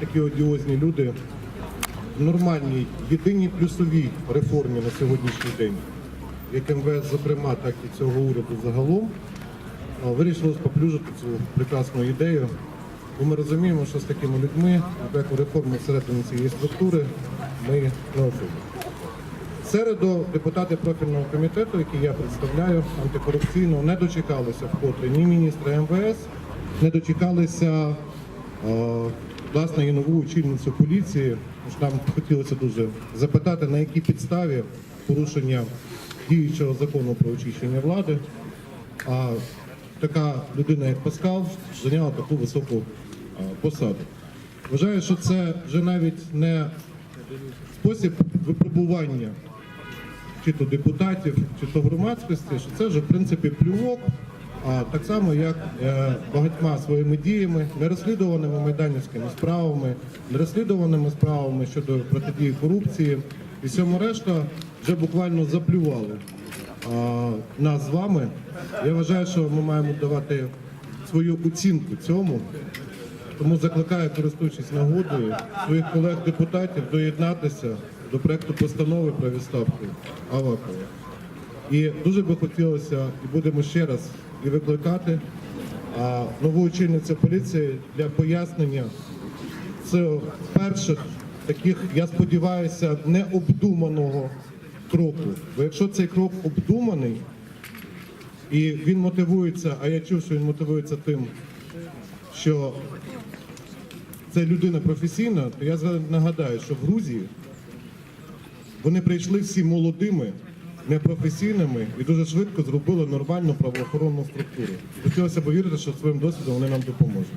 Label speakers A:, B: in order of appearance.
A: такі одіозні люди в нормальній, єдиній плюсовій реформі на сьогоднішній день, як МВС, зокрема, так і цього уряду загалом, а, вирішили споплюжити цю прекрасну ідею. Бо ми розуміємо, що з такими людьми, як реформи всередині цієї структури, ми не. В Середу депутати профільного комітету, який я представляю, антикорупційного, не дочекалися вкотре ні міністра МВС, не дочекалися власне і нову очільницю поліції. Нам хотілося дуже запитати, на якій підставі порушення діючого закону про очищення влади. А така людина, як Паскал, зайняла таку високу посаду. Вважаю, що це вже навіть не спосіб випробування чи то депутатів, чи то громадськості, що це вже в принципі плювок, так само як е, багатьма своїми діями, нерозслідуваними майданівськими справами, нерозслідуваними справами щодо протидії корупції і всьому решта вже буквально заплювали а, нас з вами. Я вважаю, що ми маємо давати свою оцінку цьому. Тому закликаю, користуючись нагодою, своїх колег-депутатів доєднатися до проекту постанови про відставку Авакова. І дуже би хотілося, і будемо ще раз і викликати а, нову очільницю поліції для пояснення цього перших таких, я сподіваюся, необдуманого кроку. Бо якщо цей крок обдуманий, і він мотивується, а я чув, що він мотивується тим, що це людина професійна, то я нагадаю, що в Грузії вони прийшли всі молодими, непрофесійними і дуже швидко зробили нормальну правоохоронну структуру. Хотілося б вірити, що своїм досвідом вони нам допоможуть.